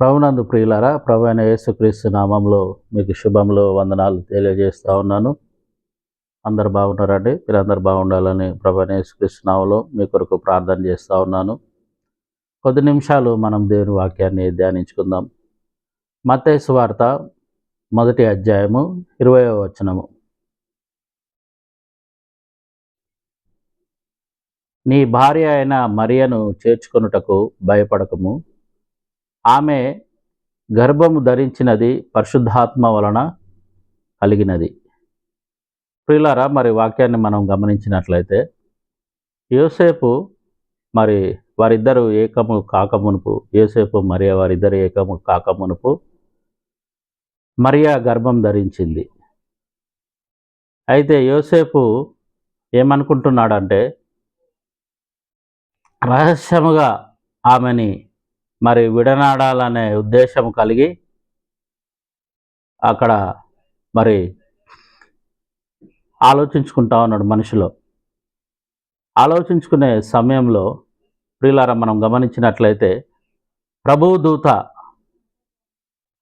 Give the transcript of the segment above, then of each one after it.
ప్రభునందు ప్రియులారా ప్రభు అయిన యేసుక్రీస్తు నామంలో మీకు శుభంలో వందనాలు తెలియజేస్తూ ఉన్నాను. అందరు బాగున్నారండి? మీరందరు బాగుండాలని ప్రభు అయిన యేసుక్రీస్తు నామంలో మీ కొరకు ప్రార్థన చేస్తూ ఉన్నాను. కొద్ది నిమిషాలు మనం దేవుని వాక్యాన్ని ధ్యానించుకుందాం. మతేసు వార్త మొదటి అధ్యాయము ఇరవై వచనము. నీ భార్య అయిన మరియను చేర్చుకొనుటకు భయపడకము. ఆమె గర్భము ధరించినది పరిశుద్ధాత్మ వలన కలిగినది. ప్రియులారా మరి వాక్యాన్ని మనం గమనించినట్లయితే యోసేపు మరి వారిద్దరు ఏకము కాకమునుపు యోసేపు మరియా వారిద్దరు ఏకము కాకమునుపు మరియా గర్భం ధరించింది. అయితే యోసేపు ఏమనుకుంటున్నాడంటే రహస్యముగా ఆమెని మరి విడనాడాలనే ఉద్దేశం కలిగి అక్కడ మరి ఆలోచించుకుంటా ఉన్నాడు మనిషిలో. ఆలోచించుకునే సమయంలో ప్రియులారా మనం గమనించినట్లయితే ప్రభుదూత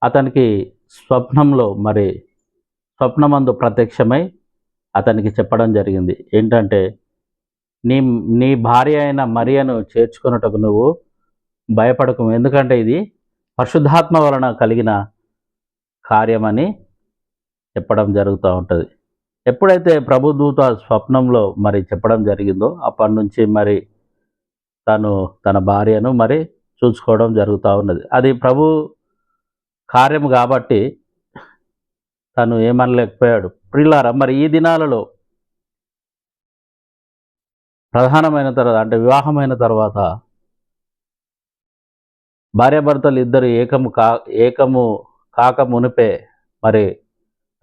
అతనికి స్వప్నంలో మరి స్వప్నమందు ప్రత్యక్షమై అతనికి చెప్పడం జరిగింది. ఏంటంటే నీ నీ భార్య అయిన మరియను చేర్చుకున్నటకు నువ్వు భయపడకు ఎందుకంటే ఇది పరిశుద్ధాత్మ వలన కలిగిన కార్యమని చెప్పడం జరుగుతూ ఉంటుంది. ఎప్పుడైతే ప్రభుదూత స్వప్నంలో మరి చెప్పడం జరిగిందో అప్పటి నుంచి మరి తను తన భార్యను మరి చూసుకోవడం జరుగుతూ ఉన్నది. అది ప్రభు కార్యము కాబట్టి తను ఏమనలేకపోయాడు. ప్రిల్లారా మరి ఈ దినాలలో ప్రధానమైన తర్వాత అంటే వివాహమైన తర్వాత భార్యాభర్తలు ఇద్దరు ఏకము కా ఏకము కాక మునిపే మరి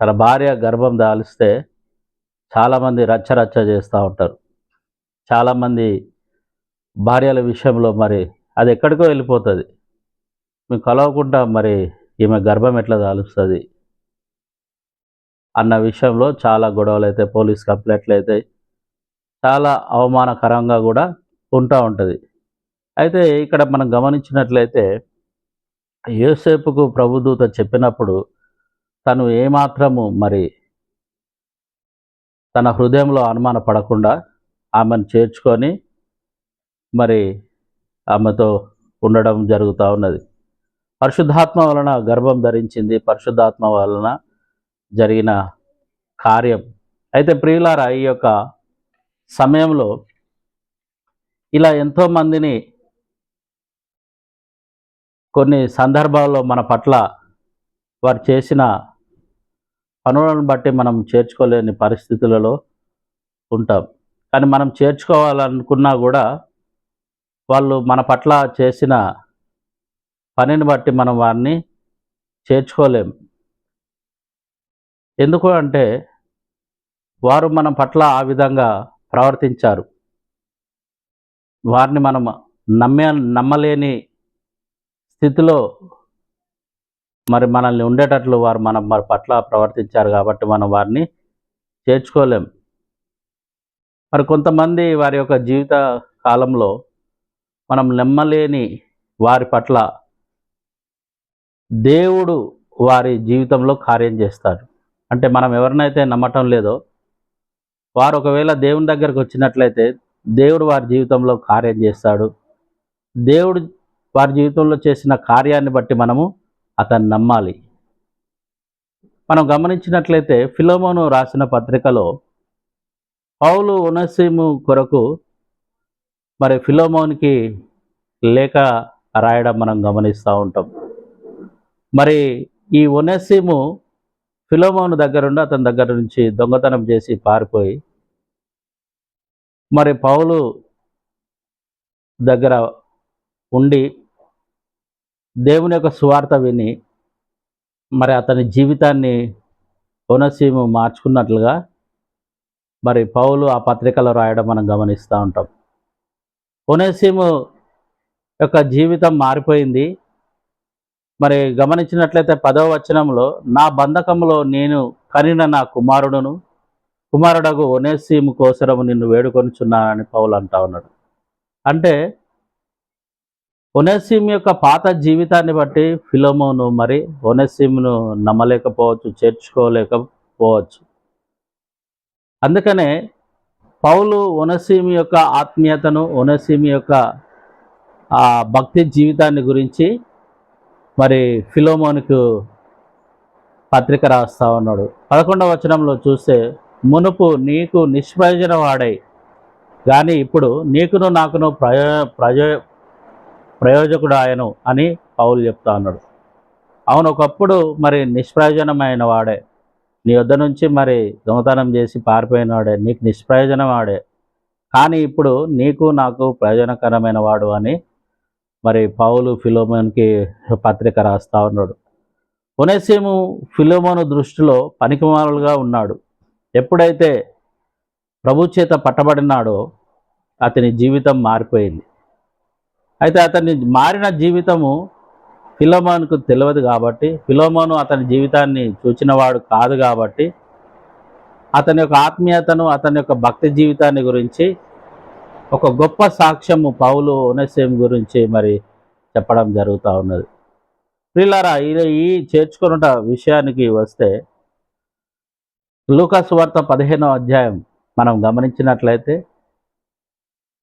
తన భార్య గర్భం దాలిస్తే చాలామంది రచ్చ రచ్చ చేస్తూ ఉంటారు. చాలామంది భార్యల విషయంలో మరి అది ఎక్కడికో వెళ్ళిపోతుంది. మేము కలవకుండా మరి ఈమె గర్భం ఎట్లా దాలుస్తుంది? అన్న విషయంలో చాలా గొడవలు అయితే పోలీస్ కంప్లైంట్లు అయితే చాలా అవమానకరంగా కూడా ఉంటూ ఉంటుంది. అయితే ఇక్కడ మనం గమనించినట్లయితే యోసేపుకు ప్రభుదూత చెప్పినప్పుడు తను ఏమాత్రము మరి తన హృదయంలో అనుమాన పడకుండా ఆమెను చేర్చుకొని మరి ఆమెతో ఉండడం జరుగుతూ ఉన్నది. పరిశుద్ధాత్మ వలన గర్భం ధరించింది. పరిశుద్ధాత్మ వలన జరిగిన కార్యం. అయితే ప్రియులారా ఈ యొక్క సమయంలో ఇలా ఎంతోమందిని కొన్ని సందర్భాల్లో మన పట్ల వారు చేసిన పనులను బట్టి మనం చేర్చుకోలేని పరిస్థితులలో ఉంటాం. కానీ మనం చేర్చుకోవాలనుకున్నా కూడా వాళ్ళు మన పట్ల చేసిన పనిని బట్టి మనం వారిని చేర్చుకోలేం. ఎందుకు అంటే వారు మన పట్ల ఆ విధంగా ప్రవర్తించారు. వారిని మనం నమ్మే నమ్మలేని స్థితిలో మరి మనల్ని ఉండేటట్లు వారు మన మరి పట్ల ప్రవర్తించారు కాబట్టి మనం వారిని చేర్చుకోలేం. మరి కొంతమంది వారి యొక్క జీవిత కాలంలో మనం నమ్మలేని వారి పట్ల దేవుడు వారి జీవితంలో కార్యం చేస్తాడు. అంటే మనం ఎవరినైతే నమ్మటం లేదో వారు ఒకవేళ దేవుని దగ్గరకు వచ్చినట్లయితే దేవుడు వారి జీవితంలో కార్యం చేస్తాడు. దేవుడు వారి జీవితంలో చేసిన కార్యాన్ని బట్టి మనము అతన్ని నమ్మాలి. మనం గమనించినట్లయితే ఫిలోమోను రాసిన పత్రికలో పౌలు ఉనసీము కొరకు మరి ఫిలోమోన్కి లేఖ రాయడం మనం గమనిస్తూ ఉంటాం. మరి ఈ ఉనసీము ఫిలోమోను దగ్గరుండి అతని దగ్గర నుంచి దొంగతనం చేసి పారిపోయి మరి పౌలు దగ్గర ఉండి దేవుని యొక్క సువార్త విని మరి అతని జీవితాన్ని కోనసీమ మార్చుకున్నట్లుగా మరి పౌలు ఆ పత్రికలో రాయడం మనం గమనిస్తూ ఉంటాం. కొనసీము యొక్క జీవితం మారిపోయింది. మరి గమనించినట్లయితే పదవ వచనంలో నా బంధకంలో నేను కనిన నా కుమారుడును కుమారుడకు ఒనేసీము కోసరము నిన్ను వేడుకొనిచున్నానని పౌలు అంటా ఉన్నాడు. అంటే ఒనెసిమ్ యొక్క పాత జీవితాన్ని బట్టి ఫిలోమోను మరి ఒనెసిమ్ను నమ్మలేకపోవచ్చు చేర్చుకోలేకపోవచ్చు. అందుకనే పౌలు ఒనసీమి యొక్క ఆత్మీయతను ఒనసీమి యొక్క ఆ భక్తి జీవితాన్ని గురించి మరి ఫిలోమోన్కు పత్రిక రాస్తా ఉన్నాడు. పదకొండవ వచనంలో చూస్తే మునుపు నీకు నిష్ప్రయోజన వాడై కానీ ఇప్పుడు నీకును నాకును ప్రయో ప్రయో ప్రయోజకుడు ఆయను అని పౌలు చెప్తా ఉన్నాడు. అవును ఒకప్పుడు మరి నిష్ప్రయోజనమైన వాడే. నీ వద్ద నుంచి మరి దొంగతనం చేసి పారిపోయిన వాడే. నీకు నిష్ప్రయోజనం వాడే. కానీ ఇప్పుడు నీకు నాకు ప్రయోజనకరమైన వాడు అని మరి పౌలు ఫిలోమోన్కి పత్రిక రాస్తా ఉన్నాడు. పునేసీము ఫిలోమోను దృష్టిలో పనికిమాలుగా ఉన్నాడు. ఎప్పుడైతే ప్రభు చేత పట్టబడినాడో అతని జీవితం మారిపోయింది. అయితే అతని మారిన జీవితము ఫిలోమోనుకు తెలియదు కాబట్టి ఫిలోమోను అతని జీవితాన్ని చూచినవాడు కాదు కాబట్టి అతని యొక్క ఆత్మీయతను అతని యొక్క భక్తి జీవితాన్ని గురించి ఒక గొప్ప సాక్ష్యము పౌలు ఒనసేం గురించి మరి చెప్పడం జరుగుతూ ఉన్నది. ప్రిలారా ఈ చేర్చుకున్న విషయానికి వస్తే లూకస్ వార్త పదిహేనో అధ్యాయం మనం గమనించినట్లయితే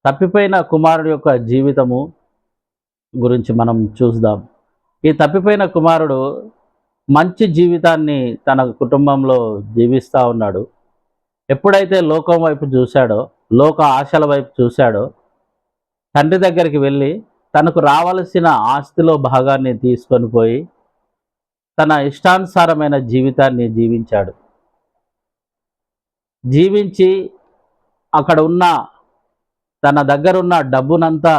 తప్పిపోయిన కుమారుడు యొక్క జీవితము గురించి మనం చూద్దాం. ఈ తప్పిపోయిన కుమారుడు మంచి జీవితాన్ని తన కుటుంబంలో జీవిస్తూ ఉన్నాడు. ఎప్పుడైతే లోకం వైపు చూశాడో లోక ఆశల వైపు చూశాడో తండ్రి దగ్గరికి వెళ్ళి తనకు రావలసిన ఆస్తిలో భాగాన్ని తీసుకొని పోయి తన ఇష్టానుసారమైన జీవితాన్ని జీవించాడు. జీవించి అక్కడ ఉన్న తన దగ్గరున్న డబ్బునంతా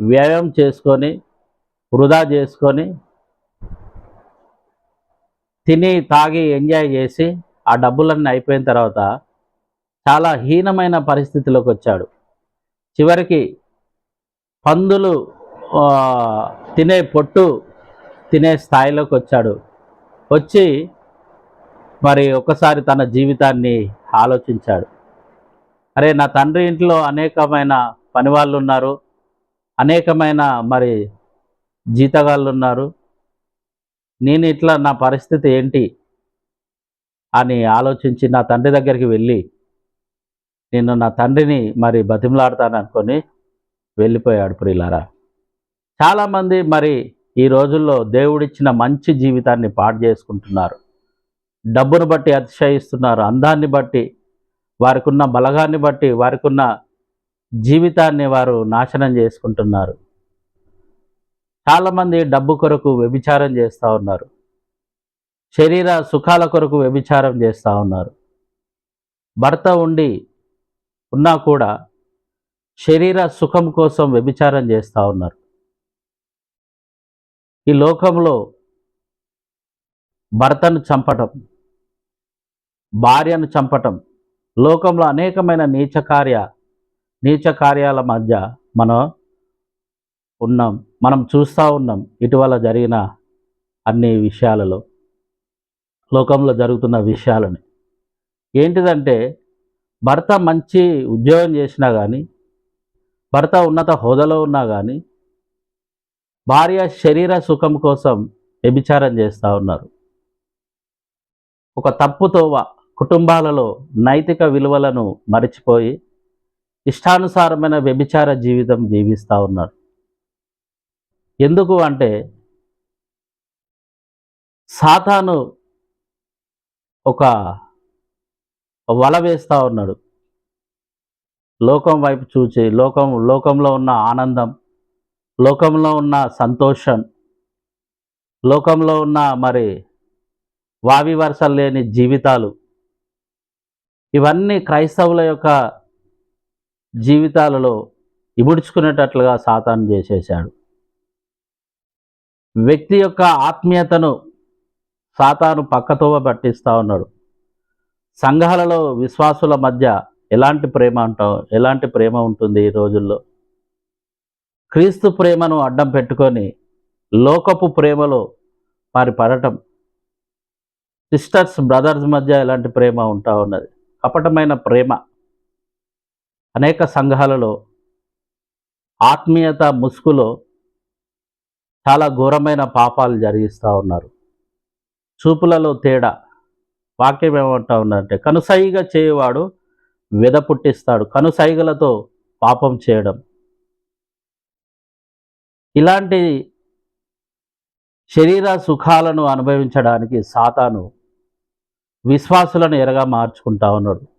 వ్యయం చేసుకొని వృధా చేసుకొని తిని తాగి ఎంజాయ్ చేసి ఆ డబ్బులన్నీ అయిపోయిన తర్వాత చాలా హీనమైన పరిస్థితిలోకి వచ్చాడు. చివరికి పందులు తినే పొట్టు తినే స్థాయిలోకి వచ్చాడు. వచ్చి మరి ఒకసారి తన జీవితాన్ని ఆలోచించాడు. అరే నా తండ్రి ఇంట్లో అనేకమైన పనివాళ్ళు ఉన్నారు. అనేకమైన మరి జీతగాళ్ళు ఉన్నారు. నేను ఇట్లా నా పరిస్థితి ఏంటి అని ఆలోచించి నా తండ్రి దగ్గరికి వెళ్ళి నేను నా తండ్రిని మరి బతిమలాడతాననుకొని వెళ్ళిపోయాడు ప్రియులారా. చాలామంది మరి ఈ రోజుల్లో దేవుడిచ్చిన మంచి జీవితాన్ని పాడు చేసుకుంటున్నారు. డబ్బును బట్టి అతిశయిస్తున్నారు. అందాన్ని బట్టి వారికి ఉన్న బలగాన్ని బట్టి వారికి ఉన్న జీవితాన్ని వారు నాశనం చేసుకుంటున్నారు. చాలామంది డబ్బు కొరకు వ్యభిచారం చేస్తూ ఉన్నారు. శరీర సుఖాల కొరకు వ్యభిచారం చేస్తూ ఉన్నారు. భర్త ఉండి ఉన్నా కూడా శరీర సుఖం కోసం వ్యభిచారం చేస్తూ ఉన్నారు. ఈ లోకంలో భర్తను చంపటం భార్యను చంపటం లోకంలో అనేకమైన నీచకార్య నీచ కార్యాల మధ్య మనం ఉన్నాం మనం చూస్తూ ఉన్నాం ఇటీవల జరిగిన అన్ని విషయాలలో లోకంలో జరుగుతున్న విషయాలని. ఏంటిదంటే భర్త మంచి ఉద్యోగం చేసినా కానీ భర్త ఉన్నత హోదాలో ఉన్నా కానీ భార్య శరీర సుఖం కోసం వ్యభిచారం చేస్తూ ఉన్నారు. ఒక తప్పుతోవ కుటుంబాలలో నైతిక విలువలను మరిచిపోయి ఇష్టానుసారమైన వ్యభిచార జీవితం జీవిస్తూ ఉన్నారు ఎందుకు అంటే సాతాను ఒక వల వేస్తూ ఉన్నాడు. లోకం వైపు చూచి లోకం లోకంలో ఉన్న ఆనందం లోకంలో ఉన్న సంతోషం లోకంలో ఉన్న మరి వావి వరుసలు లేని జీవితాలు ఇవన్నీ క్రైస్తవుల యొక్క జీవితాలలో ఇముడ్చుకునేటట్లుగా సాతాను చేసేశాడు. వ్యక్తి యొక్క ఆత్మీయతను సాతాను పక్కతోవ పట్టిస్తూ ఉన్నాడు. సంఘాలలో విశ్వాసుల మధ్య ఎలాంటి ప్రేమ ఉంటాం ఎలాంటి ప్రేమ ఉంటుంది ఈ రోజుల్లో? క్రీస్తు ప్రేమను అడ్డం పెట్టుకొని లోకపు ప్రేమలో మరి పడటం సిస్టర్స్ బ్రదర్స్ మధ్య ఎలాంటి ప్రేమ ఉంటా ఉన్నది? కపటమైన ప్రేమ. అనేక సంఘాలలో ఆత్మీయత ముసుగులో చాలా ఘోరమైన పాపాలు జరిగిస్తూ ఉన్నారు. చూపులలో తేడా వాక్యం ఏమంటా ఉన్నారంటే కనుసైగా చేయవాడు వెద పుట్టిస్తాడు కనుసైగలతో పాపం చేయడం. ఇలాంటి శరీర సుఖాలను అనుభవించడానికి సాతాను విశ్వాసులను ఎరగా మార్చుకుంటా ఉన్నాడు.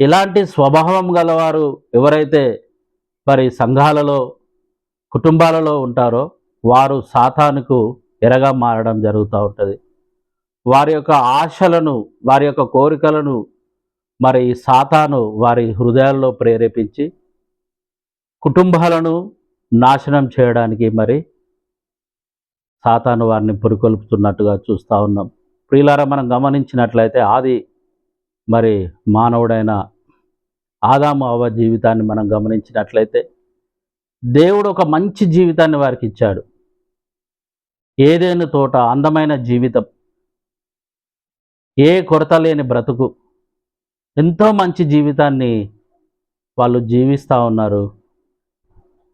ఇలాంటి స్వభావం గలవారు ఎవరైతే మరి సంఘాలలో కుటుంబాలలో ఉంటారో వారు సాతానుకు ఎరగా మారడం జరుగుతూ ఉంటుంది. వారి యొక్క ఆశలను వారి యొక్క కోరికలను మరి సాతాను వారి హృదయాల్లో ప్రేరేపించి కుటుంబాలను నాశనం చేయడానికి మరి సాతాను వారిని పురికొల్పుతున్నట్టుగా చూస్తూ ఉన్నాం. ప్రియులారా మనం గమనించినట్లయితే ఆది మరి మానవుడైన ఆదాము అవ జీవితాన్ని మనం గమనించినట్లయితే దేవుడు ఒక మంచి జీవితాన్ని వారికి ఇచ్చాడు. ఏదేను తోట అందమైన జీవితం ఏ కొరత లేని బ్రతుకు ఎంతో మంచి జీవితాన్ని వాళ్ళు జీవిస్తూ ఉన్నారు.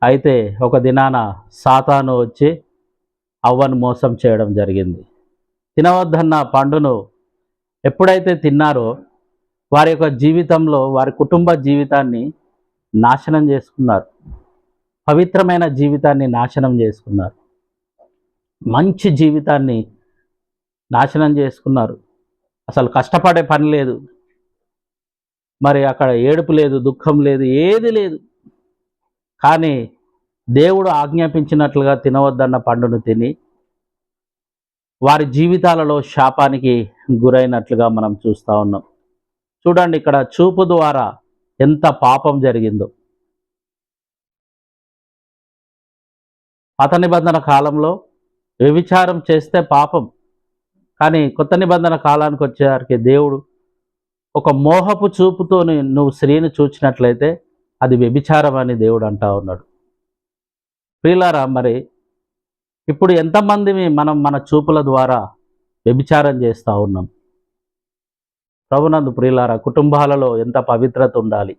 అయితే ఒక దినాన సాతాను వచ్చి అవ్వను మోసం చేయడం జరిగింది. తినవద్దన్న పండును ఎప్పుడైతే తిన్నారో వారి యొక్క జీవితంలో వారి కుటుంబ జీవితాన్ని నాశనం చేసుకున్నారు. పవిత్రమైన జీవితాన్ని నాశనం చేసుకున్నారు. మంచి జీవితాన్ని నాశనం చేసుకున్నారు. అసలు కష్టపడే పని లేదు. మరి అక్కడ ఏడుపు లేదు దుఃఖం లేదు ఏది లేదు. కానీ దేవుడు ఆజ్ఞాపించినట్లుగా తినవద్దన్న పండును తిని వారి జీవితాలలో శాపానికి గురైనట్లుగా మనం చూస్తూ ఉన్నాం. చూడండి ఇక్కడ చూపు ద్వారా ఎంత పాపం జరిగిందో. పాత నిబంధన కాలంలో వ్యభిచారం చేస్తే పాపం. కానీ కొత్త నిబంధన కాలానికి వచ్చేసరికి దేవుడు ఒక మోహపు చూపుతోని నువ్వు స్త్రీని చూచినట్లయితే అది వ్యభిచారం అని దేవుడు అంటా ఉన్నాడు. ప్రియులారా మరి ఇప్పుడు ఎంతమంది మనం మన చూపుల ద్వారా వ్యభిచారం చేస్తూ ఉన్నాం? ప్రభునందు ప్రియులారా కుటుంబాలలో ఎంత పవిత్రత ఉండాలి?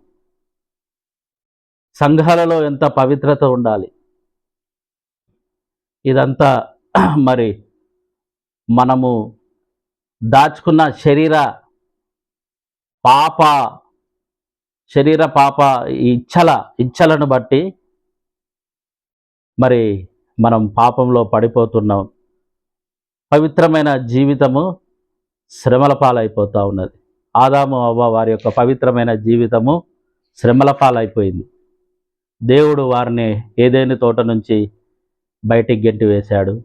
సంఘాలలో ఎంత పవిత్రత ఉండాలి? ఇదంతా మరి మనము దాచుకున్న శరీర పాప శరీర పాప ఇచ్చల ఇచ్చలను బట్టి మరి మనం పాపంలో పడిపోతున్నాం. పవిత్రమైన జీవితము శ్రమల పాలైపోతూ ఉన్నది. ఆదాము అవ్వ వారి యొక్క పవిత్రమైన జీవితము శ్రమల పాలైపోయింది. దేవుడు వారిని ఏదైనా తోట నుంచి బయటికి గెంటి వేశాడు.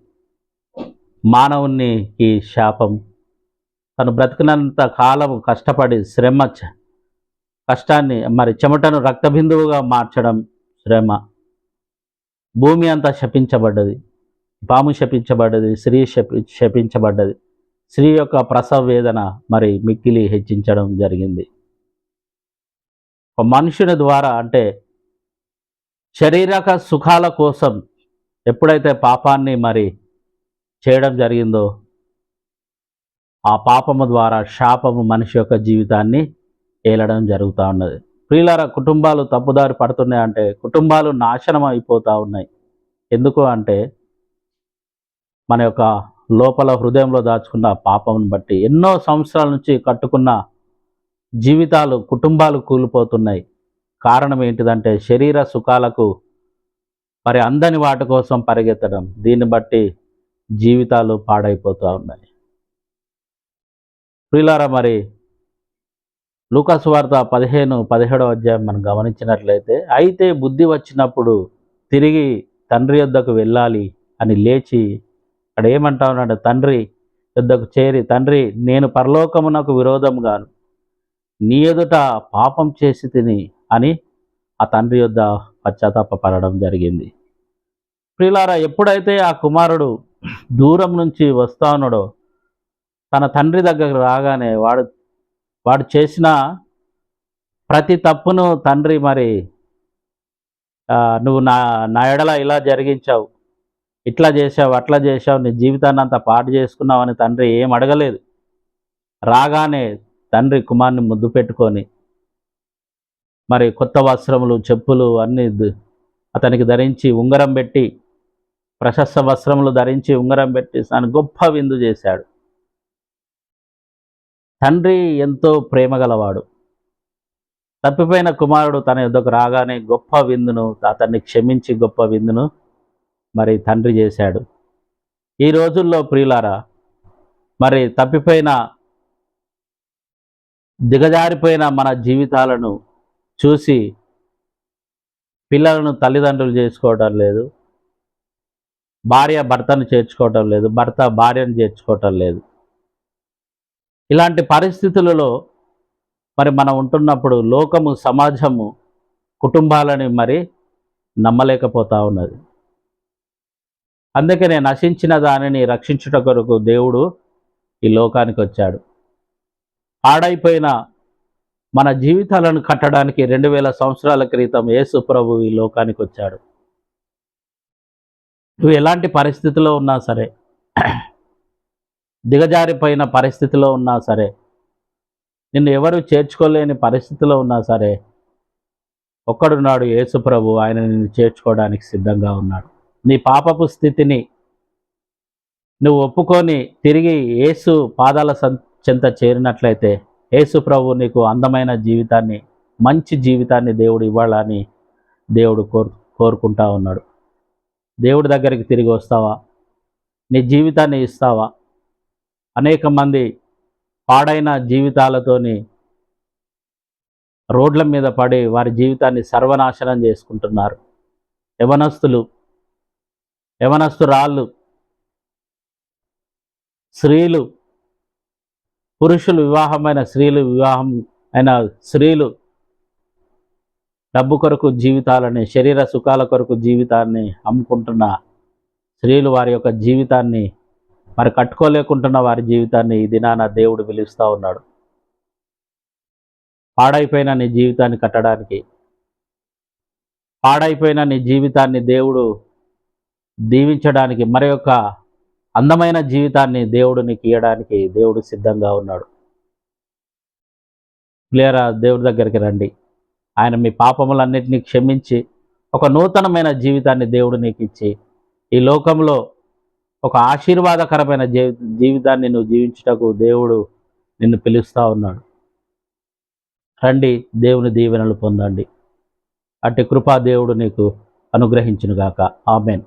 మానవుని ఈ శాపం తను బ్రతికినంత కాలం కష్టపడి శ్రమ చ- కష్టాన్ని మరి చెమటను రక్తబిందువుగా మార్చడం శ్రమ. భూమి అంతా శపించబడ్డది పాము శపించబడ్డది స్త్రీ శపి శపించబడ్డది. స్త్రీ యొక్క ప్రసవ వేదన మరి మిక్కిలి హెచ్చించడం జరిగింది. మనుషుని ద్వారా అంటే శరీరక సుఖాల కోసం ఎప్పుడైతే పాపాన్ని మరి చేయడం జరిగిందో ఆ పాపము ద్వారా శాపము మనిషి యొక్క జీవితాన్ని ఏలడం జరుగుతూ ఉన్నది. ప్రియులార కుటుంబాలు తప్పుదారి పడుతున్నాయి అంటే కుటుంబాలు నాశనం అయిపోతూ ఉన్నాయి. ఎందుకు అంటే మన యొక్క లోపల హృదయంలో దాచుకున్న పాపం బట్టి ఎన్నో సంవత్సరాల నుంచి కట్టుకున్న జీవితాలు కుటుంబాలు కూలిపోతున్నాయి. కారణం ఏంటిదంటే శరీర సుఖాలకు మరి అందని వాటి కోసం పరిగెత్తడం. దీన్ని బట్టి జీవితాలు పాడైపోతూ ఉన్నాయి. ప్రిలారా మరి లూకాసు వార్త పదిహేను పదిహేడో అధ్యాయం మనం గమనించినట్లయితే అయితే బుద్ధి వచ్చినప్పుడు తిరిగి తండ్రి యొద్దకు వెళ్ళాలి అని లేచి అక్కడ ఏమంటా ఉన్నాడు తండ్రి యుద్ధకు చేరి తండ్రి నేను పరలోకమునకు విరోధంగాను నీ ఎదుట పాపం చేసి తిని అని ఆ తండ్రి యొద్ద పశ్చాత్తాపడడం జరిగింది. ప్రిలారా ఎప్పుడైతే ఆ కుమారుడు దూరం నుంచి వస్తా ఉన్నాడో తన తండ్రి దగ్గరకు రాగానే వాడు వాడు చేసిన ప్రతి తప్పును తండ్రి మరి నువ్వు నా నా ఎడల ఇలా జరిగించావు. ఇట్లా చేసావు అట్లా చేసావు నీ జీవితాన్ని అంతా పాటు చేసుకున్నావు అని తండ్రి ఏం అడగలేదు. రాగానే తండ్రి కుమార్ని ముద్దు పెట్టుకొని మరి కొత్త వస్త్రములు చెప్పులు అన్నీ అతనికి ధరించి ఉంగరం పెట్టి ప్రశస్త వస్త్రములు ధరించి ఉంగరం పెట్టి తను గొప్ప విందు చేశాడు. తండ్రి ఎంతో ప్రేమ గలవాడు. తప్పిపోయిన కుమారుడు తన యుద్ధకు రాగానే గొప్ప విందును అతన్ని క్షమించి గొప్ప విందును మరి తండ్రి చేశాడు. ఈ రోజుల్లో ప్రియులారా మరి తప్పిపోయిన దిగజారిపోయిన మన జీవితాలను చూసి పిల్లలను తల్లిదండ్రులు చేసుకోవటం లేదు. భార్య భర్తను చేర్చుకోవటం లేదు. భర్త భార్యను చేర్చుకోవటం లేదు. ఇలాంటి పరిస్థితులలో మరి మనం ఉంటున్నప్పుడు లోకము సమాజము కుటుంబాలని మరి నమ్మలేకపోతా ఉన్నది. అందుకనే నశించిన దానిని రక్షించుట కొరకు దేవుడు ఈ లోకానికి వచ్చాడు. ఆడైపోయిన మన జీవితాలను కట్టడానికి రెండు వేల సంవత్సరాల క్రితం యేసు ప్రభు ఈ లోకానికి వచ్చాడు. నువ్వు ఎలాంటి పరిస్థితిలో ఉన్నా సరే దిగజారిపోయిన పరిస్థితిలో ఉన్నా సరే నిన్ను ఎవరు చేర్చుకోలేని పరిస్థితిలో ఉన్నా సరే ఒక్కడున్నాడు యేసు ప్రభు ఆయన నిన్ను చేర్చుకోవడానికి సిద్ధంగా ఉన్నాడు. నీ పాపపు స్థితిని నువ్వు ఒప్పుకొని తిరిగి యేసు పాదాల సం- చెంత చేరినట్లయితే యేసు ప్రభు నీకు అందమైన జీవితాన్ని మంచి జీవితాన్ని దేవుడు ఇవ్వాలని దేవుడు కోరు కోరుకుంటా ఉన్నాడు. దేవుడి దగ్గరికి తిరిగి వస్తావా? నీ జీవితాన్ని ఇస్తావా? అనేక మంది పాడైన జీవితాలతోని రోడ్ల మీద పడి వారి జీవితాన్ని సర్వనాశనం చేసుకుంటున్నారు. యవనస్తులు యవనస్తురాళ్ళు స్త్రీలు పురుషులు వివాహమైన స్త్రీలు వివాహం అయిన స్త్రీలు డబ్బు కొరకు జీవితాలని శరీర సుఖాల కొరకు జీవితాన్ని అమ్ముకుంటున్న స్త్రీలు వారి యొక్క జీవితాన్ని మరి కట్టుకోలేకుంటున్న వారి జీవితాన్ని ఈ దినాన దేవుడు పిలుస్తూ ఉన్నాడు. పాడైపోయిన నీ జీవితాన్ని కట్టడానికి పాడైపోయిన నీ జీవితాన్ని దేవుడు దీవించడానికి మరి యొక్క అందమైన జీవితాన్ని దేవుడు నీకు ఇవ్వడానికి దేవుడు సిద్ధంగా ఉన్నాడు. క్లియరా దేవుడి దగ్గరికి రండి. ఆయన మీ పాపములన్నింటినీ క్షమించి ఒక నూతనమైన జీవితాన్ని దేవుడు నీకు ఇచ్చి ఈ లోకంలో ఒక ఆశీర్వాదకరమైన జీవి జీవితాన్ని నువ్వు జీవించుటకు దేవుడు నిన్ను పిలుస్తూ ఉన్నాడు. రండి దేవుని దీవెనలు పొందండి. అట్టి కృపా దేవుడు నీకు అనుగ్రహించునుగాక. ఆమెన్.